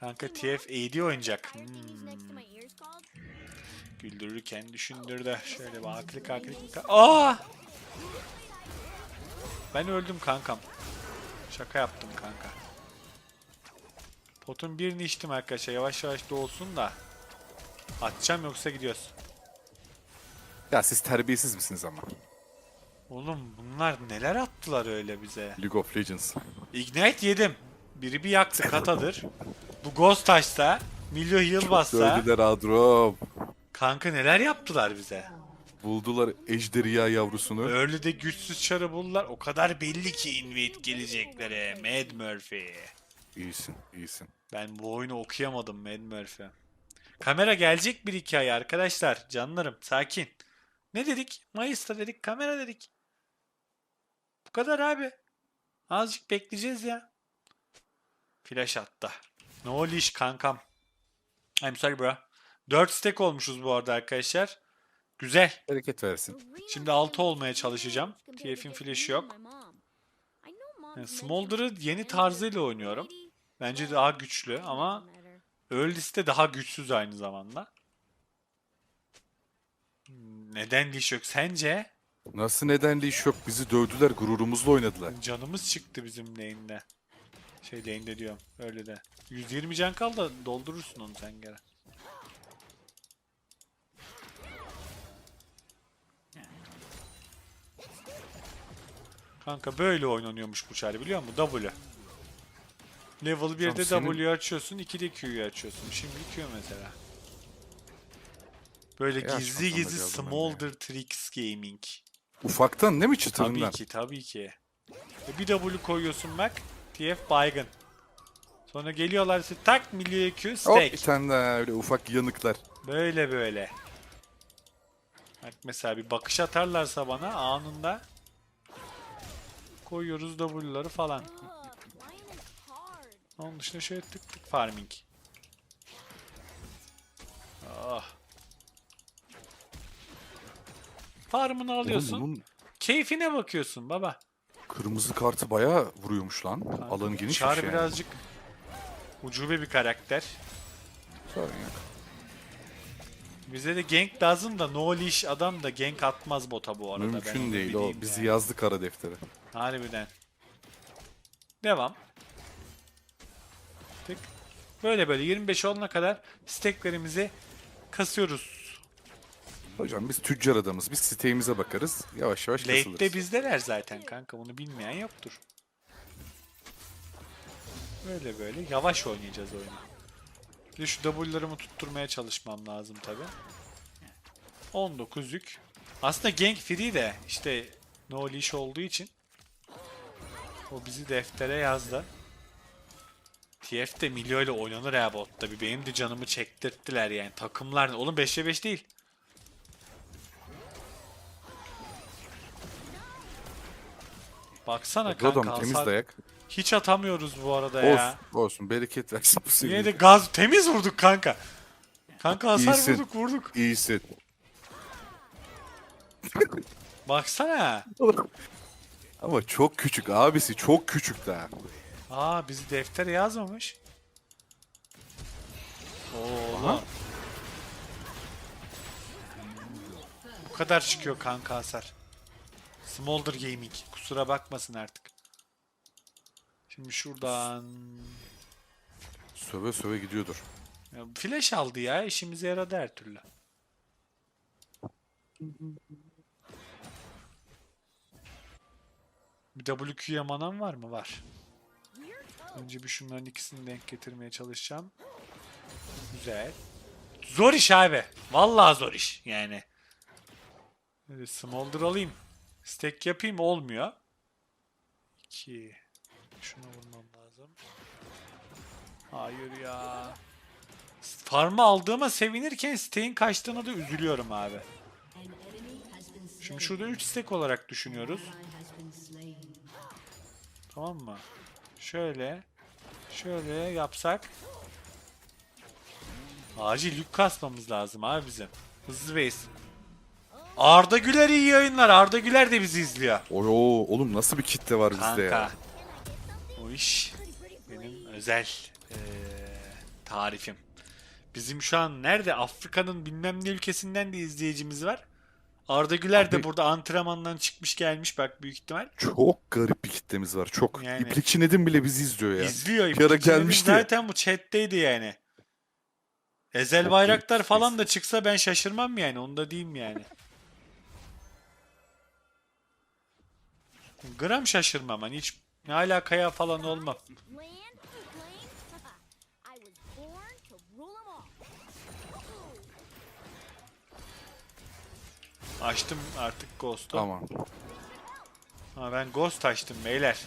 Kanka TF AD oynayacak. Hmm. Güldürürken düşündürdü. Şöyle bir aklik aklik. Aa! Ben öldüm kankam. Şaka yaptım kanka. Potun birini içtim arkadaşlar. Yavaş yavaş doğulsun da. Atacağım yoksa gidiyoruz. Ya siz terbiyesiz misiniz ama? Oğlum bunlar neler attılar öyle bize. League of Legends. Ignite yedim. Biri bir yaktı katadır. Bu Ghost taşsa, Milyo heal bassa. Dördüler Adro. Kanka neler yaptılar bize. Buldular ejderha yavrusunu. Öyle de güçsüz çarı buldular. O kadar belli ki invade gelecekleri. Mad Murphy. İyisin, iyisin. Ben bu oyunu okuyamadım Mad Murphy. Kamera gelecek bir hikaye arkadaşlar. Canlarım sakin. Ne dedik? Mayıs'ta dedik kamera dedik. Bu kadar abi. Azıcık bekleyeceğiz ya. Flash attı. No leash kankam. I'm sorry bro. 4 stack olmuşuz bu arada arkadaşlar. Güzel. Bereket versin. Şimdi 6 olmaya çalışacağım. TF'in flash'ı yok. Yani Smolder'ı yeni tarzıyla oynuyorum. Bence daha güçlü ama Early'si de daha güçsüz aynı zamanda. Neden diş yok? Sence? Nasıl nedenli iş yok? Bizi dövdüler, gururumuzla oynadılar. Canımız çıktı bizim lane'de. Şey lane'de diyorum. Öyle de. 120 can kal da doldurursun onu sen gene. Kanka böyle oynanıyormuş bu çare biliyor musun? W. Level 1'de senin- W'yu açıyorsun, 2'de Q'yu açıyorsun. Şimdi Q mesela. Böyle E, açmasam gizli gizli. Smolder Tricks Gaming. Ufaktan değil mi Tabii çıtırından? ki, tabii ki. E bir W koyuyorsun bak. TF baygın. Sonra geliyorlar işte tak milli Q Hop stack. bir tane daha öyle ufak yanıklar. Böyle böyle. Bak mesela bir bakış atarlarsa bana anında koyuyoruz W'ları falan. Onun dışında şöyle tık tık farming. Ah. Farmını Oğlum alıyorsun. bunun Keyfine bakıyorsun baba. Kırmızı kartı bayağı vuruyormuş lan. Alanı genişmiş Çağrı yani. birazcık ucube bir karakter. Sorun yok. Bize de gank lazım da no leash adam da gank atmaz bota bu arada. ben Mümkün onu değil o. Bizi yani. yazdı kara deftere. Harbiden. Devam. Tık. Böyle böyle 25 olana kadar stacklerimizi kasıyoruz. Hocam biz tüccar adamız. Biz siteğimize bakarız. Yavaş yavaş kasılırız. Late'de bizdeler zaten kanka. Bunu bilmeyen yoktur. Böyle böyle yavaş oynayacağız oyunu. Bir de şu W'larımı tutturmaya çalışmam lazım tabi. 19 yük. Aslında gank free de işte no leash olduğu için o bizi deftere yazdı. TF de Milio ile oynanır ya botta. Bir benim de canımı çektirttiler yani. Takımlar oğlum 5'e 5 değil. Baksana kanka adam temiz hasar- dayak. Hiç atamıyoruz bu arada ya. Olsun, olsun. Bereket versin bu Yine seviyede. de gaz temiz vurduk kanka. Kanka hasar İyisin. vurduk vurduk. İyisin. Baksana. Ama çok küçük abisi. Çok küçük daha. Aa bizi deftere yazmamış. Oğlum. Bu kadar çıkıyor kanka hasar. Smolder Gaming. Kusura bakmasın artık. Şimdi şuradan... Söve söve gidiyordur. Ya, flash aldı ya. işimize yaradı her türlü. Bir WQ'ya manam var mı? Var. Önce bir şunların ikisini denk getirmeye çalışacağım. Güzel. Zor iş abi. Vallahi zor iş yani. Smolder alayım. Stack yapayım olmuyor. 2 Şuna vurmam lazım. Hayır ya. Farmı aldığıma sevinirken stack'in kaçtığına da üzülüyorum abi. Şimdi şurada 3 stack olarak düşünüyoruz. Tamam mı? Şöyle. Şöyle yapsak. Acil yük kasmamız lazım abi bizim. Hızlı base. Arda Güler iyi yayınlar. Arda Güler de bizi izliyor. Oo, oğlum nasıl bir kitle var bizde Kanka. ya. O iş benim özel eee, tarifim. Bizim şu an nerede? Afrika'nın bilmem ne ülkesinden de izleyicimiz var. Arda Güler de Abi- burada antrenmandan çıkmış gelmiş bak büyük ihtimal. Çok garip bir kitlemiz var. Çok. Yani- İplikçi Nedim bile bizi izliyor ya. İzliyor. Bir ara gelmişti. Zaten bu chatteydi yani. Ezel Çok Bayraktar garip falan da çıksa ben şaşırmam yani. Onu da diyeyim yani. Gram şaşırmam hani hiç ne alakaya falan olmam. Açtım artık Ghost'u. Tamam. Ha ben Ghost açtım beyler.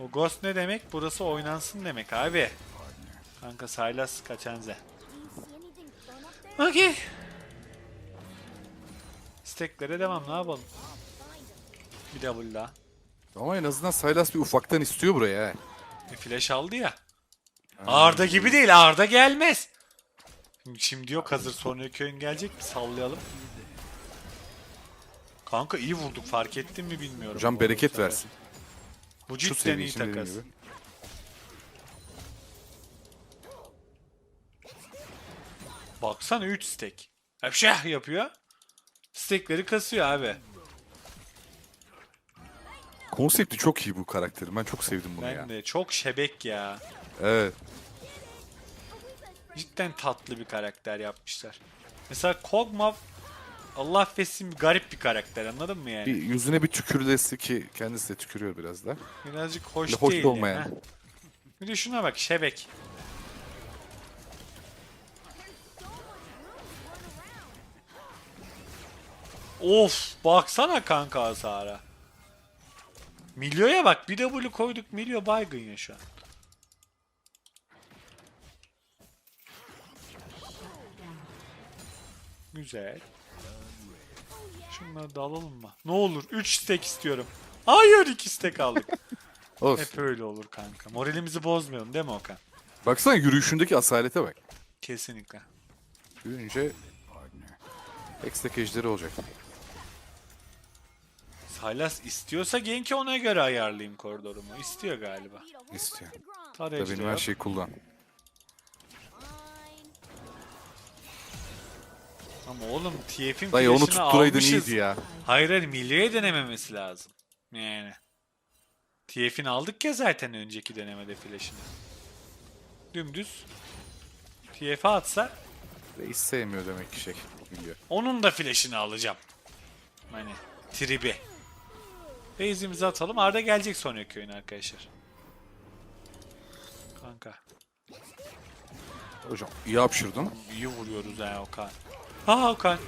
O Ghost ne demek? Burası oynansın demek abi. Kanka up there? Okey. Steklere devam ne yapalım? Bir double daha. Ama en azından Sylas bir ufaktan istiyor buraya. he. E, flash aldı ya. Arda gibi değil. Arda gelmez. Şimdi yok hazır sonraki oyun gelecek mi? Sallayalım. Kanka iyi vurduk fark ettin mi bilmiyorum. Hocam bu bereket sefer. versin. Bu Şu cidden seviye iyi için dediğim takas. gibi. Baksana 3 stack. Hepşeh yapıyor. Stackleri kasıyor abi. Konsepti çok iyi bu karakterin. Ben çok sevdim bunu Ben ya. de çok şebek ya. Evet. Cidden tatlı bir karakter yapmışlar. Mesela Kog'Maw Allah affetsin garip bir karakter anladın mı yani? Bir yüzüne bir tükürülesi ki kendisi de tükürüyor biraz da. Birazcık hoş, Öyle hoş değil. olmayan. Yani. Bir de şuna bak şebek. Of baksana kanka hasara. Milyo'ya bak bir W koyduk Milyo baygın ya şu an. Güzel. Şunları da alalım mı? Ne olur 3 stack istiyorum. Hayır 2 stack aldık. Olsun. Hep öyle olur kanka. Moralimizi bozmayalım değil mi Okan? Baksana yürüyüşündeki asalete bak. Kesinlikle. Yürüyünce Hextech ejderi olacak. Sylas istiyorsa Genk'i ona göre ayarlayayım koridorumu. İstiyor galiba. İstiyor. bunch of grunts. Tar Da ejderi benim her şeyi kullan. Ama oğlum TF'in Dayı onu flash'ını tutturaydın almışız. iyiydi ya. Hayır hayır Milyo'ya denememesi lazım. Yani. TF'ini aldık ya zaten önceki denemede flash'ını. Dümdüz. TF'e atsa Reis sevmiyor demek ki şey. Biliyor. onun da flash'ını alacağım. Hani tribi. Base'imizi atalım. Arda gelecek sonraki oyun arkadaşlar. Kanka. Hocam iyi hapşırdın. İyi vuruyoruz ha Okan. Ha Okan.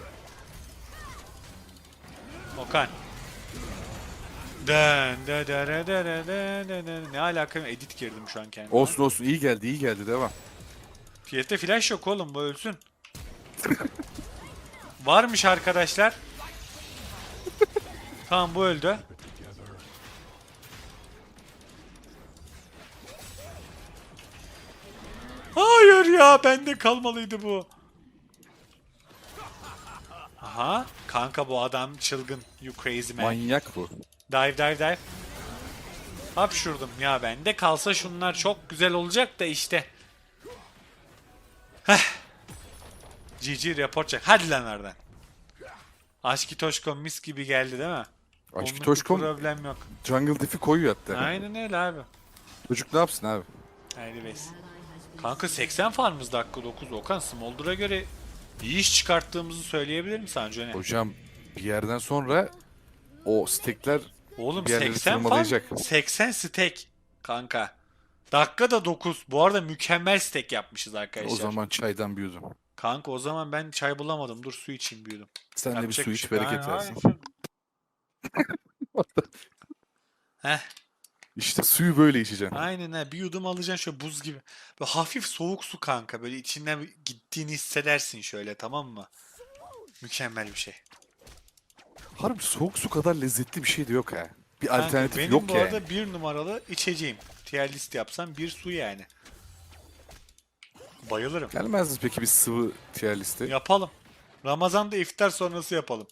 Okan. Den de de de de de de de de. Ne alaka? Edit girdim şu an kendime. Olsun olsun iyi geldi iyi geldi devam. TF'de flash yok oğlum bu ölsün. Varmış arkadaşlar. tamam bu öldü. Hayır ya bende kalmalıydı bu. Aha kanka bu adam çılgın. You crazy man. Manyak bu. Dive dive dive. Hapşurdum ya bende kalsa şunlar çok güzel olacak da işte. Heh. GG report çek. Hadi lan oradan. Aşkı Toşkom mis gibi geldi değil mi? Bir Toşkom problem yok. jungle diff'i koyuyor hatta. Aynen öyle abi. Çocuk ne yapsın abi? Haydi bes. Kanka 80 farmımız dakika 9. Okan Smolder'a göre iyi iş çıkarttığımızı söyleyebilir mi sence ne? Hocam bir yerden sonra o stekler Oğlum bir yerleri 80 farm, tırmalayacak. 80 stack kanka. Dakikada 9. Bu arada mükemmel stack yapmışız arkadaşlar. o zaman çaydan büyüdüm. Kanka o zaman ben çay bulamadım. Dur su içeyim büyüdüm. Sen de bir Yapacak su bir iç şey bereket Aynen, versin. aynen. Heh, İşte suyu böyle içeceksin. aynen ha. Bir yudum alacaksın şöyle buz gibi. Böyle hafif soğuk su kanka. Böyle içinden gittiğini hissedersin şöyle tamam mı? Mükemmel bir şey. Harbi soğuk su kadar lezzetli bir şey de yok ha. Bir Kanka, alternatif benim yok bu yani. arada bir numaralı içeceğim. Tier list yapsam bir su yani. Bayılırım. Gelmez mi peki bir sıvı tier liste? Yapalım. Ramazan'da iftar sonrası yapalım.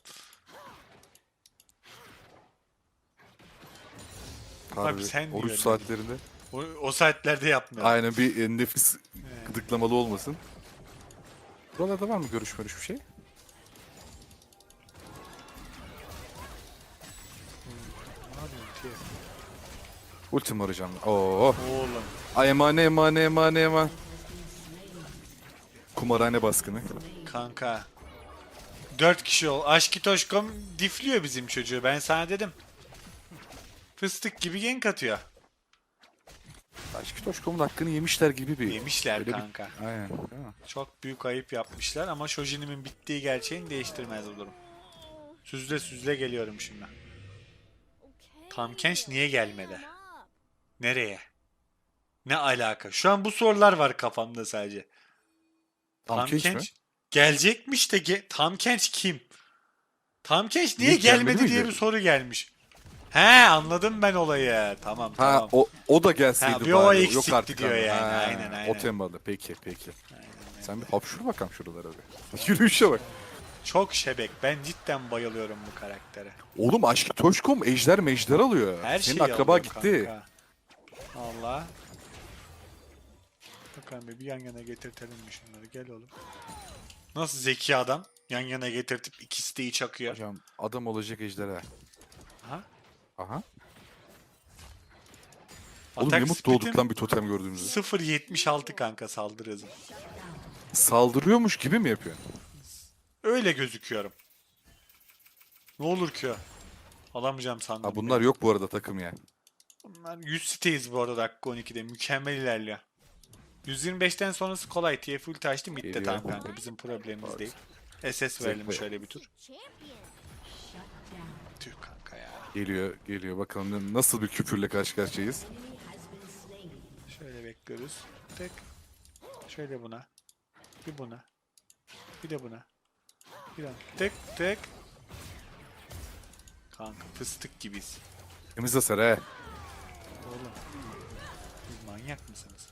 Harbi, sen Oruç diyorsun. saatlerinde. O, o saatlerde yapmayalım. Aynen bir e, nefis gıdıklamalı olmasın. Buralarda var mı görüş görüş bir şey? Ne yapıyorsun? Ultim hocam. Oo. Oğlum. Ay emane emane emane emane. Kumarhane baskını. Kanka. Dört kişi ol. Aşkı Toşkom difliyor bizim çocuğu. Ben sana dedim. Fıstık gibi genk atıyor. Aşkı Toşkom'un hakkını yemişler gibi bir... Yemişler Öyle bir- kanka. Aynen. değil mi? Çok büyük ayıp yapmışlar ama Shojin'imin bittiği gerçeğini değiştirmez bu durum. Süzle süzle geliyorum şimdi. Tam Kench niye gelmedi? Nereye? Ne alaka? Şu an bu sorular var kafamda sadece. Tam Kench mi? Kench gelecekmiş de ge- Tam Kench kim? Tam Kench niye Niye gelmedi gelmedi diye bir soru gelmiş. He anladım ben olayı. Tamam Ha tamam. o, o da gelseydi Ha, bir o bari. Yok artık diyor yani. Ha, Aynen, aynen. O temalı. Peki peki. Sen bir hapşur bakalım şuralara bir. Yürüyüşe bak. Çok şebek. Ben cidden bayılıyorum bu karaktere. Oğlum Aşkı Toşkom ejder mejder alıyor. Her Senin akraba gitti. kanka. Allah. Bakalım bir bir yan yana getirtelim mi şunları? Gel oğlum. Nasıl zeki adam? Yan yana getirtip ikisi de iyi çakıyor. Hocam adam olacak ejderha. Aha. Oğlum Atak ne mutlu olduk speed'im lan bir totem gördüğümüzde. 0.76 kanka saldırı hızım. Saldırıyormuş gibi mi yapıyor? Öyle gözüküyorum. Ne olur ki o? Alamayacağım sandım. Ha bunlar yok bu arada takım ya. Bunlar 100 siteyiz bu arada dakika 12'de. Mükemmel ilerliyor. 125'ten sonrası kolay. TF ulti açtı midde Geliyor. tamam kanka. Bizim problemimiz değil. SS verelim şöyle bir tur. Champion. Geliyor geliyor bakalım nasıl bir küpürle karşı karşıyayız. Şöyle bekliyoruz. Tek. Şöyle buna. Bir buna. Bir de buna. Bir de tek tek. Kanka fıstık gibiyiz. Temiz hasar he. Oğlum. Siz manyak mısınız?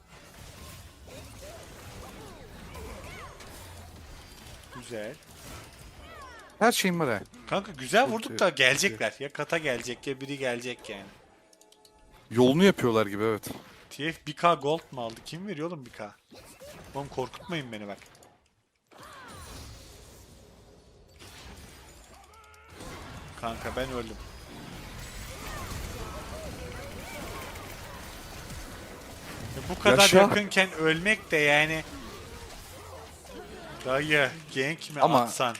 Güzel. Her şeyim var he. Kanka güzel vurduk da gelecekler. Ya kata gelecek ya biri gelecek yani. Yolunu yapıyorlar gibi evet. TF 1k gold mu aldı? Kim veriyor oğlum 1k? Oğlum korkutmayın beni bak. Kanka ben öldüm. Ya bu kadar Yaşa. yakınken ölmek de yani... Dayı gank mi Ama- atsan?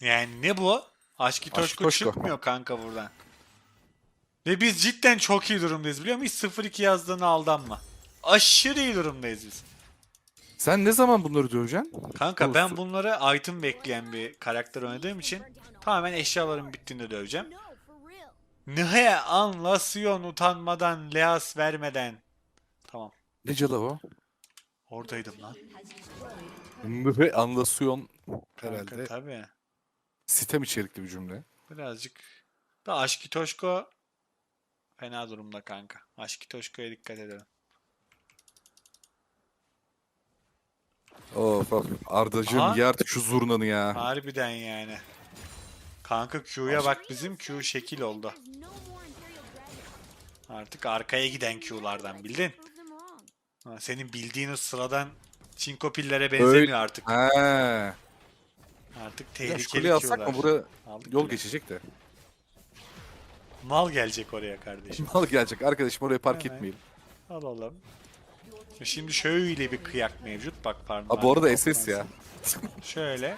Yani ne bu? Aşkı Toşku Toşko. çıkmıyor kanka buradan. Ve biz cidden çok iyi durumdayız biliyor musun? Hiç 0-2 yazdığını aldanma. Aşırı iyi durumdayız biz. Sen ne zaman bunları döveceksin? Kanka Bu ben bunları item bekleyen bir karakter oynadığım için tamamen eşyalarım bittiğinde döveceğim. Nihaya anlasyon utanmadan, leas vermeden. Tamam. Ne cadı o? Oradaydım lan. Anlasyon Kanka herhalde. tabii. Sitem içerikli bir cümle. Birazcık. Da Aşkı Toşko fena durumda kanka. Aşkı Toşko'ya dikkat edelim. Of of. Ardacığım Aha. ye artık şu zurnanı ya. Harbiden yani. Kanka Q'ya bak bizim Q şekil oldu. Artık arkaya giden Q'lardan bildin. Ha, Senin bildiğin o sıradan çinko pillere benzemiyor artık. He. Artık Ya şu tehlikeli kuleyi alsak mı buraya Aldık yol bile. geçecek de. Mal gelecek oraya kardeşim. Mal gelecek. Arkadaşım oraya park Hemen. etmeyelim. Al oğlum. Şimdi şöyle bir kıyak mevcut. Bak pardon. Ha bu arada SS ya. Şöyle.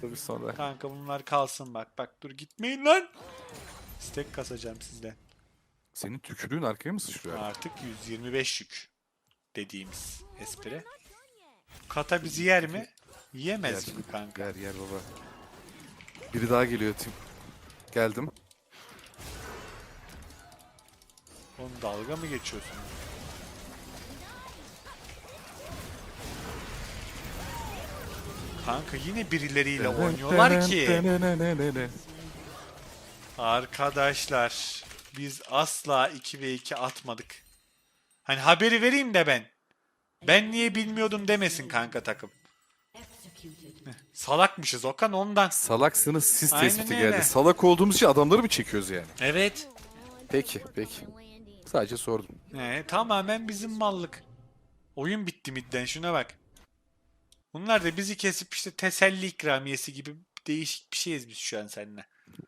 Tabii sonra. Kanka bunlar kalsın bak. Bak dur gitmeyin lan. Stack kasacağım sizden. Senin tükürüğün arkaya mı sıçrıyor? Artık 125 yük. Dediğimiz espri. Kata bizi yer mi? Yiyemez Yer. mi kanka? Yer yer baba. Biri daha geliyor tim. Geldim. Oğlum dalga mı geçiyorsun? Kanka yine birileriyle oynuyorlar ki. Arkadaşlar biz asla 2 ve 2 atmadık. Hani haberi vereyim de ben. Ben niye bilmiyordum demesin kanka takım. Salakmışız Okan ondan. Salaksınız siz Aynen tespiti öyle. geldi. Salak olduğumuz için adamları mı çekiyoruz yani? Evet. Peki peki. Sadece sordum. Ee, tamamen bizim mallık. Oyun bitti midden şuna bak. Bunlar da bizi kesip işte teselli ikramiyesi gibi değişik bir şeyiz biz şu an seninle.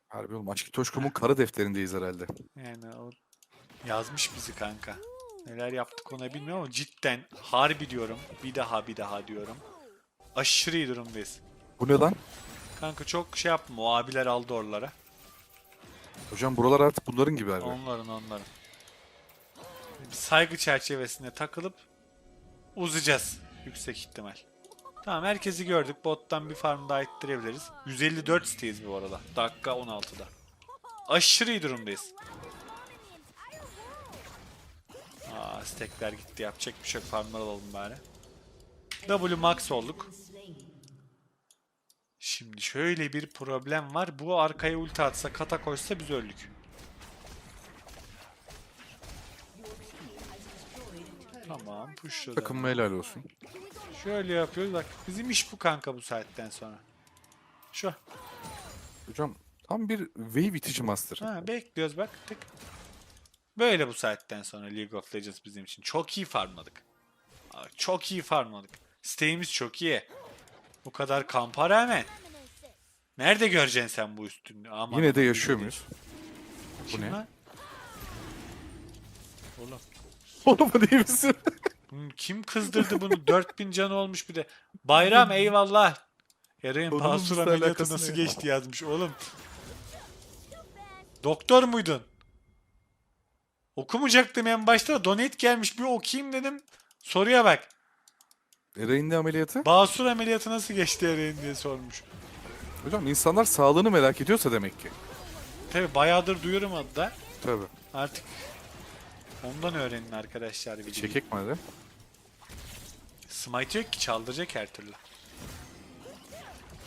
Harbi oğlum Aşkı Toşkum'un kara defterindeyiz herhalde. Yani o yazmış bizi kanka. Neler yaptık ona bilmiyorum ama cidden harbi diyorum. Bir daha bir daha diyorum. Aşırı iyi durumdayız. Bu ne lan? Kanka çok şey yapma o abiler aldı oralara. Hocam buralar artık bunların gibi harbi. Onların onların. Bir saygı çerçevesinde takılıp uzayacağız yüksek ihtimal. Tamam herkesi gördük. Bottan bir farm daha ittirebiliriz. 154 siteyiz bu arada. Dakika 16'da. Aşırı iyi durumdayız. Aa stekler gitti. Yapacak bir şey yok. Farmlar alalım bari. W max olduk. Şimdi şöyle bir problem var. Bu arkaya ulti atsa, kata koşsa biz öldük. Tamam, pushladı. Takım helal olsun. Şöyle yapıyoruz bak. Bizim iş bu kanka bu saatten sonra. Şu. Hocam tam bir wave itici master. Ha bekliyoruz bak. Tık. Böyle bu saatten sonra League of Legends bizim için. Çok iyi farmladık. Çok iyi farmladık. Siteğimiz çok iyi. Bu kadar kampa rağmen. Nerede göreceksin sen bu üstünlüğü? Aman Yine de aman, yaşıyor muyuz? Bu ne? lan? Oğlum. Oğlum bu değil misin? Kim kızdırdı bunu? 4000 canı olmuş bir de. Bayram eyvallah. Yarayın Onun basur bizle ameliyatı alakası nasıl ne? geçti yazmış oğlum. Doktor muydun? Okumayacaktım en başta. Donate gelmiş bir okuyayım dedim. Soruya bak. Eray'ın ne ameliyatı? Basur ameliyatı nasıl geçti Yarayın diye sormuş. Hocam insanlar sağlığını merak ediyorsa demek ki. Tabi bayağıdır duyuyorum adı da. Tabii. Artık ondan öğrenin arkadaşlar. videoyu. Çekek madem. Smite yok ki çaldıracak her türlü.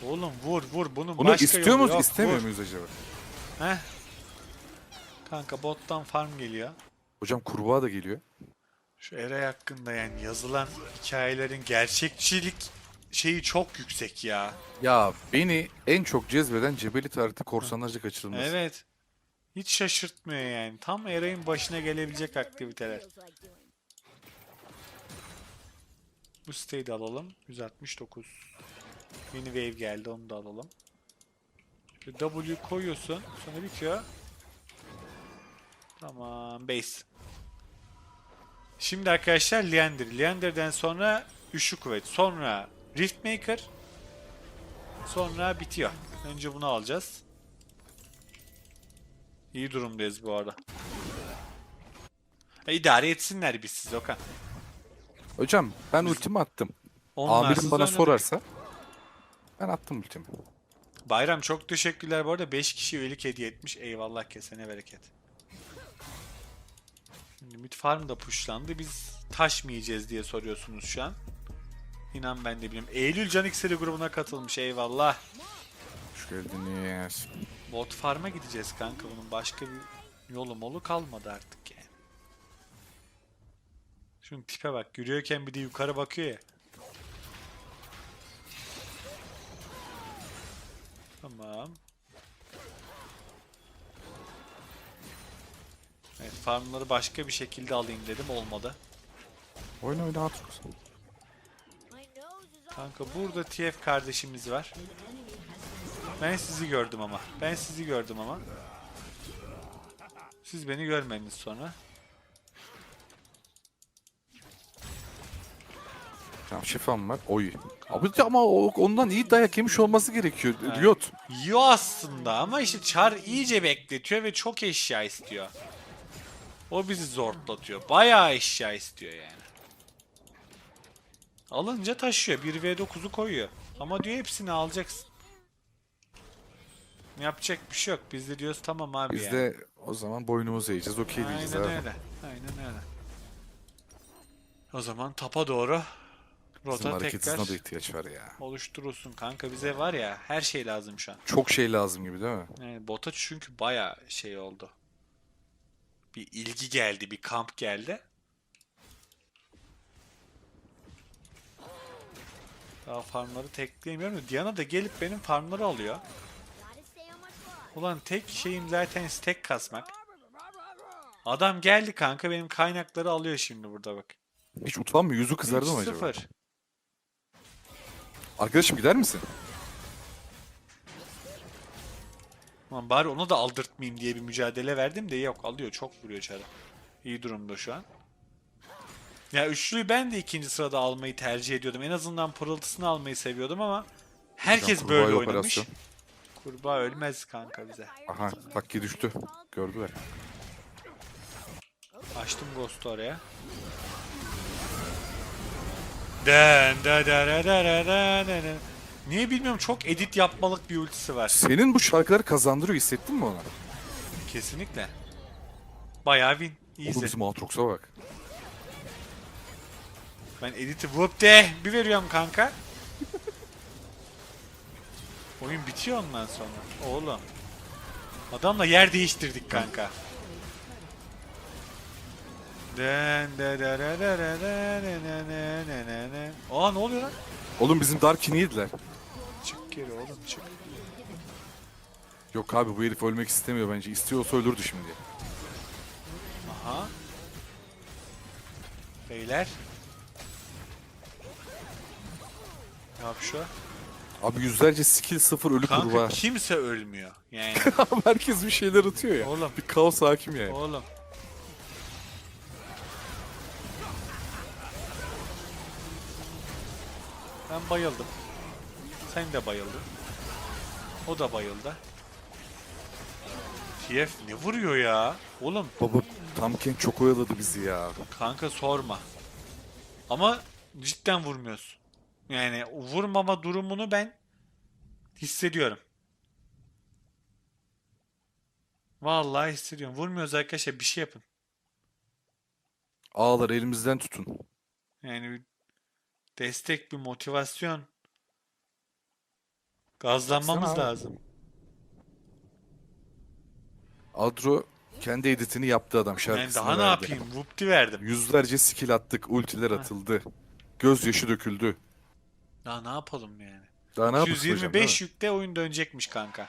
Oğlum vur vur bunun Bunu başka istiyor muyuz, istemiyor muyuz acaba? Heh. Kanka bottan farm geliyor. Hocam kurbağa da geliyor. Şu Eray hakkında yani yazılan hikayelerin gerçekçilik şeyi çok yüksek ya. Ya beni en çok cezbeden Cebeli Tarih'te korsanlarca kaçırılması. Evet. Hiç şaşırtmıyor yani. Tam Eray'ın başına gelebilecek aktiviteler. Bu siteyi de alalım. 169. Yeni wave geldi onu da alalım. W koyuyorsun. Sonra bitiyor. Tamam. Base. Şimdi arkadaşlar Leander. Leander'den sonra Üçlü Kuvvet. Sonra Riftmaker. Sonra bitiyor. Önce bunu alacağız. İyi durumdayız bu arada. E, idare etsinler biz siz Okan. Hocam ben ultimi attım. Onlarsız Amirim bana oynadık. sorarsa ben attım ultimi. Bayram çok teşekkürler bu arada. 5 kişi üyelik hediye etmiş. Eyvallah kesene bereket. Şimdi mid farm da pushlandı. Biz taş mı yiyeceğiz diye soruyorsunuz şu an. İnan ben de bilmiyorum. Eylül Can X'li grubuna katılmış. Eyvallah. Hoş geldiniz. Bot farm'a gideceğiz kanka. Bunun başka bir yolu molu kalmadı artık yani. Şunun tipe bak. Yürüyorken bir de yukarı bakıyor ya. Tamam. Evet farmları başka bir şekilde alayım dedim. Olmadı. Oyna at. yoksa. Kanka burada TF kardeşimiz var. Ben sizi gördüm ama. Ben sizi gördüm ama. Siz beni görmediniz sonra. Tamam şifam var. Oy. Abi ama o- ondan iyi dayak yemiş olması gerekiyor. Evet. Riot. Yiyor aslında ama işte Char iyice bekletiyor ve çok eşya istiyor. O bizi zortlatıyor. Bayağı eşya istiyor yani. Alınca taşıyor. 1v9'u koyuyor. Ama diyor hepsini alacaksın. Yapacak bir şey yok. Biz de diyoruz tamam abi Biz yani. de o zaman boynumuzu eğeceğiz. Okey diyeceğiz Aynen abi. öyle. Aynen öyle. O zaman tapa doğru Bizim rota hareket tekrar hızına da ihtiyaç var ya. oluşturulsun kanka. Bize var ya her şey lazım şu an. Çok şey lazım gibi değil mi? Yani bota çünkü baya şey oldu. Bir ilgi geldi, bir kamp geldi. Daha farmları tekleyemiyorum. Diana da gelip benim farmları alıyor. Ulan tek şeyim zaten stack kasmak. Adam geldi kanka benim kaynakları alıyor şimdi burada bak. Hiç utanmıyor. Yüzü kızardı mı acaba? 3-0. Arkadaşım gider misin? Ulan bari ona da aldırtmayayım diye bir mücadele verdim de yok alıyor. Çok vuruyor çara. İyi durumda şu an. Ya üçlüyü ben de ikinci sırada almayı tercih ediyordum. En azından pırıltısını almayı seviyordum ama herkes böyle oynamış. Operasyon. Kurbağa ölmez kanka bize. Aha takki düştü. Gördüler. Açtım Ghost'u oraya. Den da da da da da da da Niye bilmiyorum çok edit yapmalık bir ultisi var. Senin bu şarkıları kazandırıyor hissettin mi ona? Kesinlikle. Bayağı win. Oğlum Easy. bizim Aatrox'a bak. Ben editi whoop de bir veriyorum kanka. Oyun bitiyor ondan sonra. Oğlum. Adamla yer değiştirdik kanka. Den de de de de de de. Aa ne oluyor lan? Oğlum bizim Darkin'i yediler. Geri oğlum çık. Yok abi bu herif ölmek istemiyor bence. İstiyorsa ölürdü şimdi. Aha. Beyler. Yap şu. Abi yüzlerce skill sıfır ölü Kanka kurbağa. kimse ölmüyor. Yani Abi herkes bir şeyler atıyor ya. Oğlum. Bir kaos hakim yani. oğlum. Ben bayıldım. Sen de bayıldın. O da bayıldı. TF ne vuruyor ya? Oğlum Baba Tamken çok oyaladı bizi ya. kanka sorma. Ama cidden vurmuyorsun. Yani vurmama durumunu ben hissediyorum. Vallahi hissediyorum. Vurmuyoruz arkadaşlar bir şey yapın. Ağlar elimizden tutun. Yani bir destek, bir motivasyon. Gazlanmamız Baksana abi. lazım. Adro kendi editini yaptı adam Yani şarkısını daha ne verdi. yapayım? Vupti verdim. Yüzlerce skill attık, ultiler atıldı. Gözyaşı döküldü. Daha ne yapalım yani? Daha ne yapıyorsun hocam? 125 değil mi? yükte oyun dönecekmiş kanka.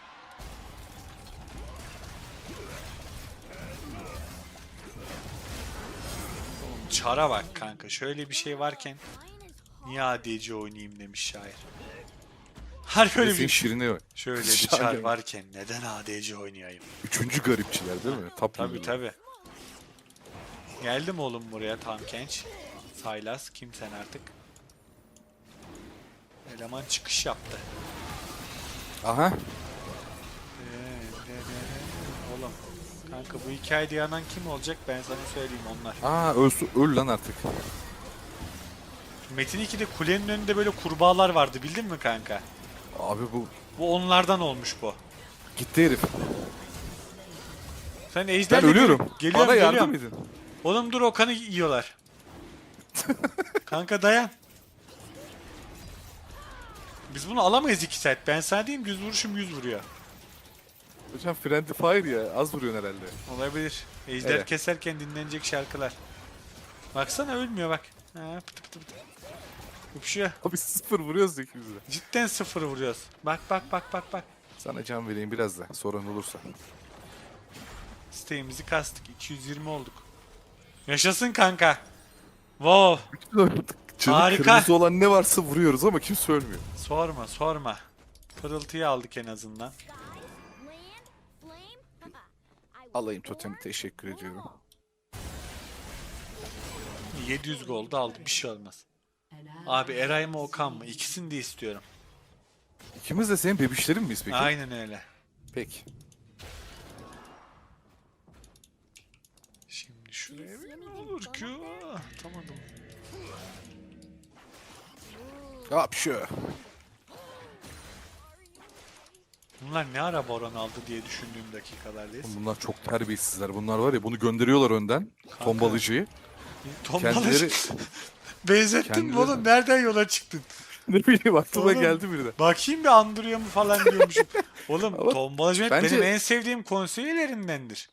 Oğlum çara bak kanka. Şöyle bir şey varken niye ADC oynayayım demiş şair. Har böyle Senin bir şirine şöyle bir çar varken neden ADC oynayayım? Üçüncü garipçiler değil mi? Top Tabi level'lar. tabi. Geldim oğlum buraya tam genç. Saylas kim sen artık? Eleman çıkış yaptı. Aha. Oğlum kanka bu hikayede yanan kim olacak ben sana söyleyeyim onlar. Aa ölsü, öl lan artık. Metin 2'de kulenin önünde böyle kurbağalar vardı bildin mi kanka? Abi bu Bu onlardan olmuş bu. gitti herif. Sen Ben ejderle ölüyorum. gel- Geliyorum Bana geliyorum. yardım edin. Oğlum dur Okan'ı yiyorlar. Kanka dayan. Biz bunu alamayız 2 saat. Ben sana diyeyim düz vuruşum 100 vuruyor. Hocam Friendly Fire ya. Az vuruyorsun herhalde. Olabilir. Ejder Evet. keserken dinlenecek şarkılar. Baksana ölmüyor bak. Ha, pıtı pıtı pıtı. Öpüşüyor. Abi sıfır vuruyoruz ikimiz de. Cidden sıfır vuruyoruz. Bak bak bak bak bak. Sana can vereyim biraz da. Sorun olursa. Siteğimizi kastık. 220 olduk. Yaşasın kanka. Wow. Canı Harika. kırmızı olan ne varsa vuruyoruz ama kimse ölmüyor. Sorma sorma. Pırıltıyı aldık en azından. Alayım totemi teşekkür ediyorum. 700 gol da aldı. Bir şey olmaz. Abi Eray mı Okan mı? İkisini de istiyorum. İkimiz de senin bebişlerin miyiz peki? Aynen öyle. Peki. Şimdi şuraya bir ne olur ki? Ah, Atamadım. Yap şu. Bunlar ne ara baron aldı diye düşündüğüm dakikalardayız. Bunlar çok terbiyesizler. Bunlar var ya bunu gönderiyorlar önden. Tombalıcıyı. Tombalacı. Kendileri Benzettin mi kendileri- oğlum? Nereden yola çıktın? ne bileyim aklıma Oğlum. geldi birden. Bakayım bir andırıyor mu falan diyormuşum. Oğlum Ama Mehmet bence- benim en sevdiğim konseylerindendir.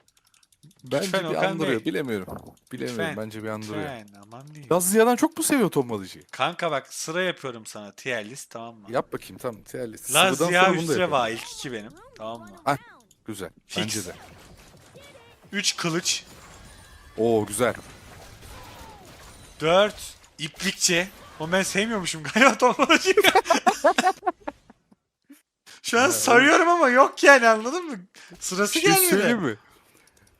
Bence Lütfen bir andırıyor. Bey. Bilemiyorum. Bilemiyorum. Lütfen. Bence bir andırıyor. Lütfen aman diyeyim. Çok mu seviyor tombalıcıyı? Kanka bak sıra yapıyorum sana tier list tamam mı? Yap bakayım tamam. Değerli. La Sıvıdan Ziya sonra bunu da üstüne var ilk iki benim. Tamam mı? Ha, güzel. Fix. Bence de. 3 kılıç, Oo güzel. 4 iplikçi. O ben sevmiyormuşum galiba tombalacıyı. Şu an sarıyorum ama yok yani anladın mı? Sırası Bir şey gelmedi. söyleyeyim mi?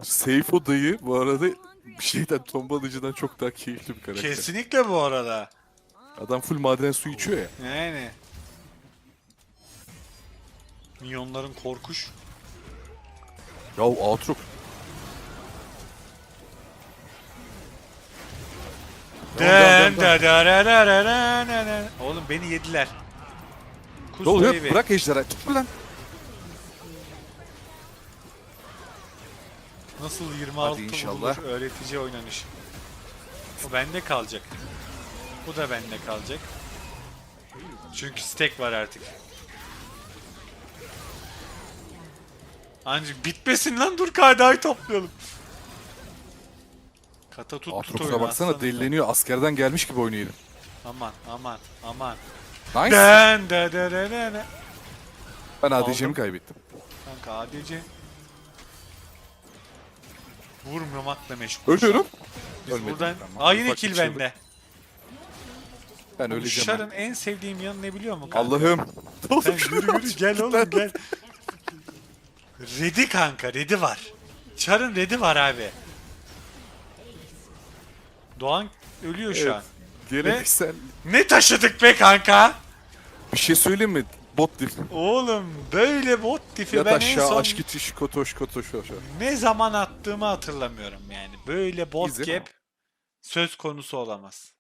Seyfo dayı bu arada bir şeyden tombalıcıdan çok daha keyifli bir karakter. Kesinlikle bu arada. Adam full maden suyu içiyor ya. Yani. Minyonların korkuş. Ya Aatrox Oğlum beni yediler. Kus Dol yok bırak ejderha. Tut lan. Nasıl 26 Hadi inşallah. vurulur öğretici oynanış. O bende kalacak. Bu da bende kalacak. Çünkü stack var artık. Ancak bitmesin lan dur KDA'yı toplayalım. Kata tut oyunu baksana aslanım. delileniyor. Askerden gelmiş gibi oynuyor. Aman aman aman. Nice. Den de de de de de. Ben. ADC'mi kaybettim. Kanka ADC. Vurmamakla meşgul. Ölüyorum. Biz Ölmedim. buradan... Tamam, Aa yine kill çığlık. bende. Ben Bu öleceğim. Şar'ın en sevdiğim yanı ne biliyor musun kanka? Allah'ım. Sen yürü yürü gel oğlum gel. Red'i kanka Red'i var. Char'ın Red'i var abi. Doğan ölüyor şu Evet. an. Geleneksel. Ne taşıdık be kanka? Bir şey söyleyeyim mi? Bot dip. Oğlum böyle bot tipi Yat ben en aşağı son aç git iş kotoş kotoş kotoş. ne zaman attığımı hatırlamıyorum yani. Böyle bot Easy. gap söz konusu olamaz.